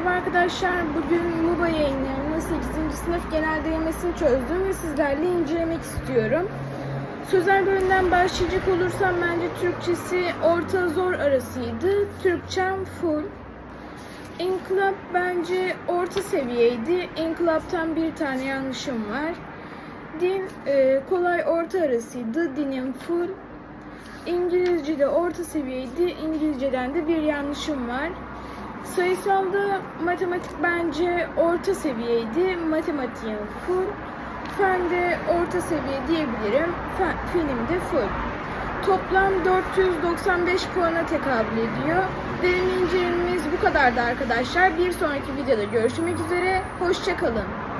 arkadaşlar. Bugün MUBA yayınlarının 8. sınıf genel denemesini çözdüm ve sizlerle incelemek istiyorum. Sözel bölümden başlayacak olursam bence Türkçesi orta zor arasıydı. Türkçem full. İnkılap bence orta seviyeydi. İnkılaptan bir tane yanlışım var. Din e, kolay orta arasıydı. Dinim full. İngilizce de orta seviyeydi. İngilizceden de bir yanlışım var. Sayısalda matematik bence orta seviyeydi. Matematiğim full. Fen de orta seviye diyebilirim. Fen, fenim de full. Toplam 495 puana tekabül ediyor. Deneme incelememiz bu kadardı arkadaşlar. Bir sonraki videoda görüşmek üzere. Hoşçakalın.